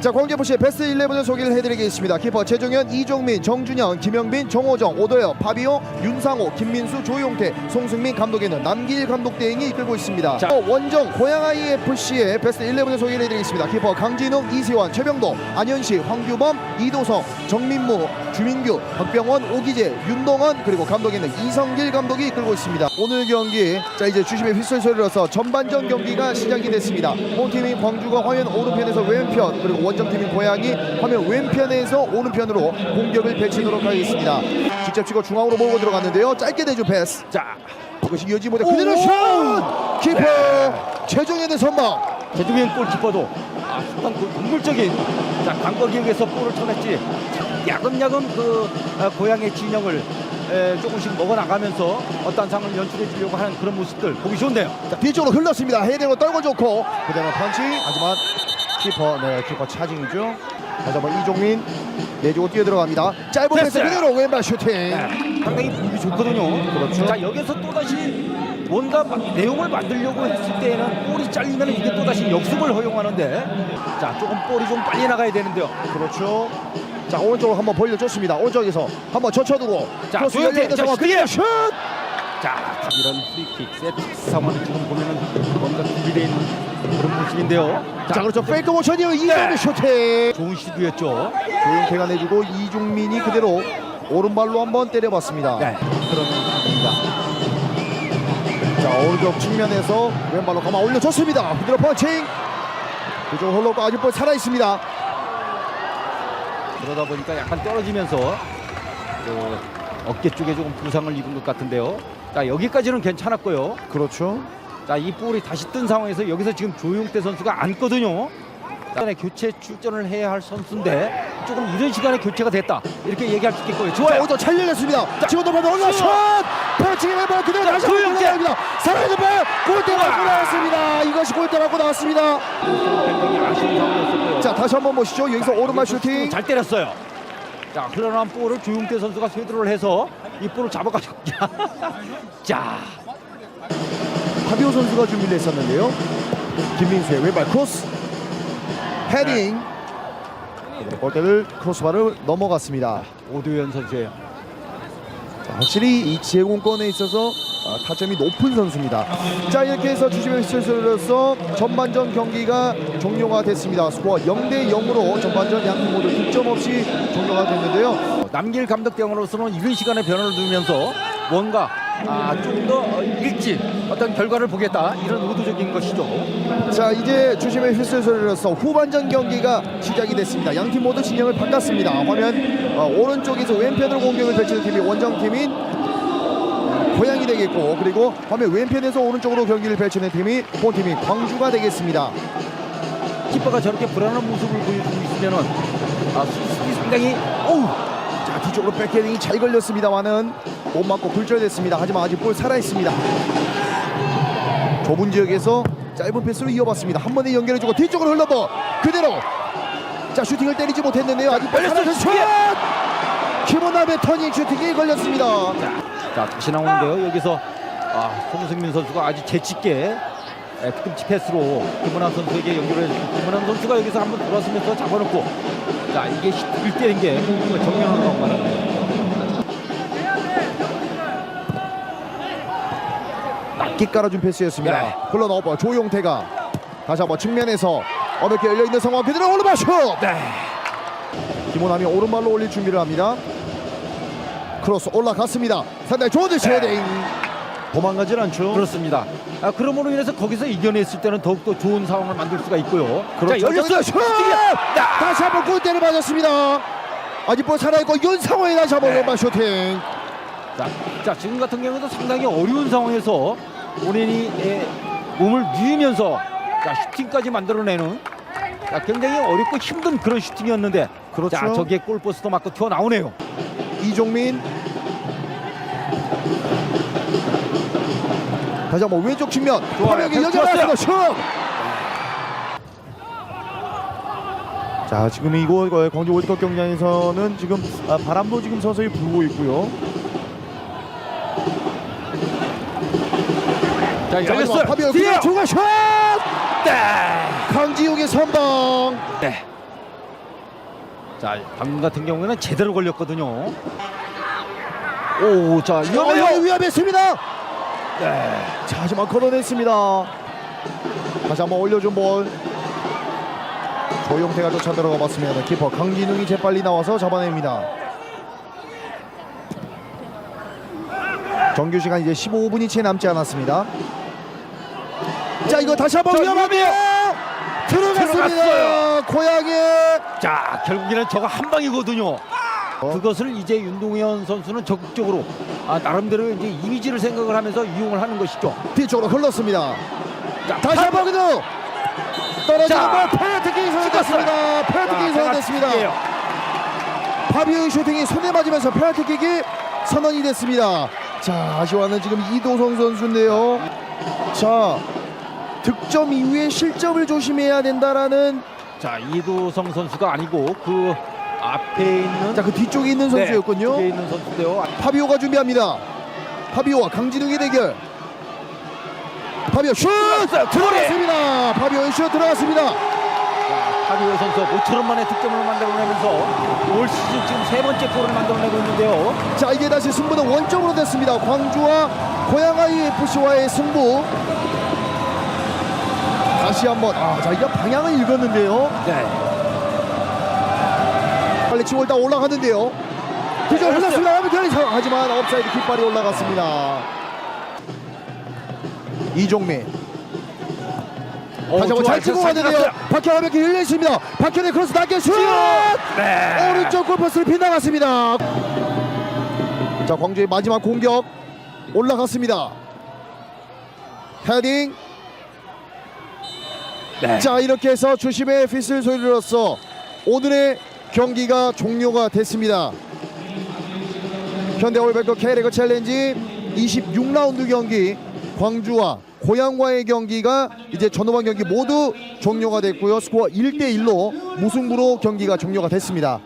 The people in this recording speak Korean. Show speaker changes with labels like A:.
A: 자 광주FC의 베스트 11을 소개를 해드리겠습니다. 키퍼 최종현, 이종민, 정준영, 김영빈, 정호정, 오도영, 파비오, 윤상호, 김민수, 조용태, 송승민 감독에는 남길 감독 대행이 이끌고 있습니다.
B: 자.
A: 어, 원정 고양아이 FC의 베스트 11을 소개를 해드리겠습니다. 키퍼 강진웅, 이세환, 최병도, 안현시, 황규범, 이도성, 정민무, 주민규, 박병원, 오기재, 윤동원 그리고 감독에는 이성길 감독이 이끌고 있습니다. 오늘 경기 자 이제 주심의 휘슬 소리로서 전반전 경기가 시작이 됐습니다. 홈팀인 광주가 화면 오른편에서 왼편 그리고 원 정팀인 고양이 화면 왼편에서 오른편으로 공격을 펼치도록 하겠습니다. 직접 치고 중앙으로 몰고 들어갔는데요. 짧게 내준 패스.
B: 자,
A: 그것이 이어지지 못해 그대로 슛! 키퍼 최종현의 선방.
B: 제주민 골키퍼도 아, 순간 그 동물적인 자 강거 기억에서 볼을 쳐냈지 야금야금 그 아, 고향의 진영을 에, 조금씩 먹어나가면서 어떤 상을 연출해 주려고 하는 그런 모습들 보기 좋은데요.
A: 자, 뒤쪽으로 흘렀습니다. 헤딩으로 떨고 좋고 그대로 펀치. 하지만 키퍼 네 키퍼 차징이죠. 다시 한번 이종민 내주고 뛰어 들어갑니다. 짧은 패스
B: 됐어요.
A: 그대로 왼발 슈팅.
B: 네, 상당히 보기 좋거든요.
A: 그렇죠.
B: 자 여기서 또 다시 뭔가 마- 내용을 만들려고 했을 때에는 볼이 잘리면 이게 또 다시 역습을 허용하는데 자 조금 볼이 좀 빨리 나가야 되는데요.
A: 그렇죠. 자 오른쪽으로 한번 벌려줬습니다. 오른쪽에서 한번 젖혀두고
B: 자.
A: 열려있는
B: 자, 슈팅!
A: 슛.
B: 자 이런 프리킥 세트 상황을 지금 보면은 뭔가 준비된 그런 모습인데요.
A: 자 그렇죠. 페이크 모션이요
B: 네.
A: 슈팅.
B: 좋은 시도였죠.
A: 조용태가 내주고 이종민이 그대로 오른발로 한번 때려봤습니다.
B: 네. 그런 모습입니다.
A: 자 오른쪽 측면에서 왼발로 가만 올려줬습니다. 그대로 펀칭. 그쪽 홀로가 아직 볼 살아 있습니다.
B: 그러다 보니까 약간 떨어지면서 그 어깨 쪽에 조금 부상을 입은 것 같은데요. 자 여기까지는 괜찮았고요.
A: 그렇죠.
B: 자 이 볼이 다시 뜬 상황에서 여기서 지금 조용태 선수가 앉거든요. 시간에 교체 출전을 해야 할 선수인데 조금 이런 시간에 교체가 됐다 이렇게 얘기할 수 있겠고요.
A: 자,
B: 좋아요.
A: 오른쪽 잘 열렸습니다. 자, 지금도 보면 올라
B: 슛!
A: 슛! 펀칭의 왼발 그대로
B: 자,
A: 다시! 들어갑니다. 살아있는 발 골대 맞고 나왔습니다. 이것이 골대 맞고 나왔습니다.
B: 굉장히 아쉬운 상황이었었고요.
A: 자, 다시 한번 보시죠. 여기서 오른발 슈팅.
B: 잘 때렸어요. 자 흘러나온 볼을 조용태 선수가 쇄도를 해서 이 볼을 잡아가지고 자
A: 파비오 선수가 준비를 했었는데요. 김민수의 왼발 크로스. 헤딩. 골대를 크로스바를 넘어갔습니다.
B: 오도현 선수예요.
A: 자, 확실히 이 제공권에 있어서 아, 타점이 높은 선수입니다. 자 이렇게 해서 주심의 실수로서 전반전 경기가 종료가 됐습니다. 스코어 0대 0으로 전반전 양팀 모두 득점 없이 종료가 됐는데요.
B: 남길 감독 대원으로서는 이런 시간에 변화를 두면서 뭔가 아, 좀 더 일찍 어떤 결과를 보겠다 이런 의도적인 것이죠.
A: 자 이제 주심의 실수로서 후반전 경기가 시작이 됐습니다. 양팀 모두 진영을 바꿨습니다. 화면 어, 오른쪽에서 왼편으로 공격을 펼치는 팀이 원정팀인 고양이 되겠고 그리고 화면 왼편에서 오른쪽으로 경기를 펼치는 팀이 홈팀이 광주가 되겠습니다.
B: 키퍼가 저렇게 불안한 모습을 보여주고 있으면은 아, 수비 상당히 어우
A: 자 뒤쪽으로 백헤딩이 잘 걸렸습니다만은 못 맞고 굴절됐습니다. 하지만 아직 볼 살아 있습니다. 좁은 지역에서 짧은 패스로 이어봤습니다. 한 번에 연결해주고 뒤쪽으로 흘러버 그대로 자 슈팅을 때리지 못했는데요. 아직 있는 슛! 김원남의 터닝 슈팅이 걸렸습니다.
B: 자 다시 나오는데요. 여기서 아, 송승민 선수가 아주 재치있게 에, 뒤꿈치 패스로 김문환 선수에게 연결을 해주고 김문환 선수가 여기서 한번 돌아서면서 잡아놓고 자 이게 1대인 게 정면으로 나온 거는
A: 낮게 깔아준 패스였습니다.
B: 네.
A: 흘러나오고 조용태가 다시 한번 측면에서 어렵게 열려있는 상황 그대로 오른발 슛!
B: 네.
A: 김호남이 오른발로 올릴 준비를 합니다. 크로스 올라갔습니다. 상당히 좋은
B: 네.
A: 헤딩. 도망가질 않죠.
B: 그렇습니다. 아, 그러므로 인해서 거기서 이겨냈을 때는 더욱더 좋은 상황을 만들 수가 있고요.
A: 그렇죠.
B: 자, 열렸어요.
A: 슛! 다시 한번 골대를 맞았습니다. 아직 볼 살아있고 윤상호의 다시 한번
B: 네.
A: 왼발 슈팅.
B: 자, 자, 지금 같은 경우도 상당히 어려운 상황에서 본인이 에, 몸을 누이면서 자, 슈팅까지 만들어내는 자, 굉장히 어렵고 힘든 그런 슈팅이었는데
A: 그렇죠.
B: 자, 저기에 골포스도 맞고 튀어나오네요.
A: 이종민. 다시 한번 왼쪽 측면. 화면이 연결했습니다. 슛. 자 지금 이곳 어, 광주 월드컵 경기장에서는 지금 아, 바람도 지금 서서히 불고 있고요.
B: 자,
A: 자,
B: 열렸어요.
A: 파비오
B: 뒤에요.
A: 중간 슛.
B: 네.
A: 강지욱의 선방.
B: 네. 자 방금 같은 경우에는 제대로 걸렸거든요. 오, 자
A: 위험해요.
B: 위험해요.
A: 위험했습니다.
B: 네.
A: 자, 하지만 걷어냈습니다. 다시 한번 올려준 볼. 조용태가 쫓아 들어가 봤습니다. 키퍼 강진웅이 재빨리 나와서 잡아냅니다. 정규 시간 이제 15분이 채 남지 않았습니다. 자, 이거 다시 한번
B: 자,
A: 위험합니다. 들어갔습니다. 고양이.
B: 자 결국에는 저거 한 방이거든요.
A: 어?
B: 그것을 이제 윤동현 선수는 적극적으로 아, 나름대로 이제 이미지를 생각을 하면서 이용을 하는 것이죠.
A: 뒤쪽으로 흘렀습니다.
B: 자,
A: 다시 한 번 그대로 떨어지는
B: 자.
A: 볼 페널티킥이 선언됐습니다. 페널티킥이 선언됐습니다. 파비오의 슈팅이 손에 맞으면서 페널티킥이 선언이 됐습니다. 자 아쉬워하는 지금 이도성 선수인데요. 자 득점 이후에 실점을 조심해야 된다라는
B: 자 이도성 선수가 아니고 그 앞에 있는
A: 자 그 뒤쪽에 있는
B: 네,
A: 선수였군요.
B: 뒤에 있는 선수인데요.
A: 파비오가 준비합니다. 파비오와 강진웅의 대결. 파비오 슛
B: 들어갔어요.
A: 들어갔습니다. 파비오의 슛 들어갔습니다.
B: 하비오 선수 모처럼 만에 득점을 만들어내면서 올 시즌 지금 세 번째 골을 만들어내고 있는데요.
A: 자 이게 다시 승부는 원점으로 됐습니다. 광주와 고양아이 FC와의 승부. 다시 한번 아자 이게 방향을 읽었는데요.
B: 네.
A: 빨리 치고 일단 올라갔는데요. 뒤쪽
B: 그렇죠.
A: 흘렀습니다. 아무튼 하지만 업사이드 깃발이 올라갔습니다. 이종민
B: 어,
A: 다시 한번 잘 치고 가는데요. 박현아 몇개 열려 있습니다. 박현의 크로스 낮게 슛!
B: 네.
A: 오른쪽 골퍼스를 빗나갔습니다. 자 광주의 마지막 공격 올라갔습니다. 헤딩.
B: 네.
A: 자 이렇게 해서 주심의 휘슬 소리로써 오늘의 경기가 종료가 됐습니다. 현대 올백급 K리그 챌린지 26라운드 경기 광주와 고양과의 경기가 이제 전후반 경기 모두 종료가 됐고요. 스코어 1대 1로 무승부로 경기가 종료가 됐습니다.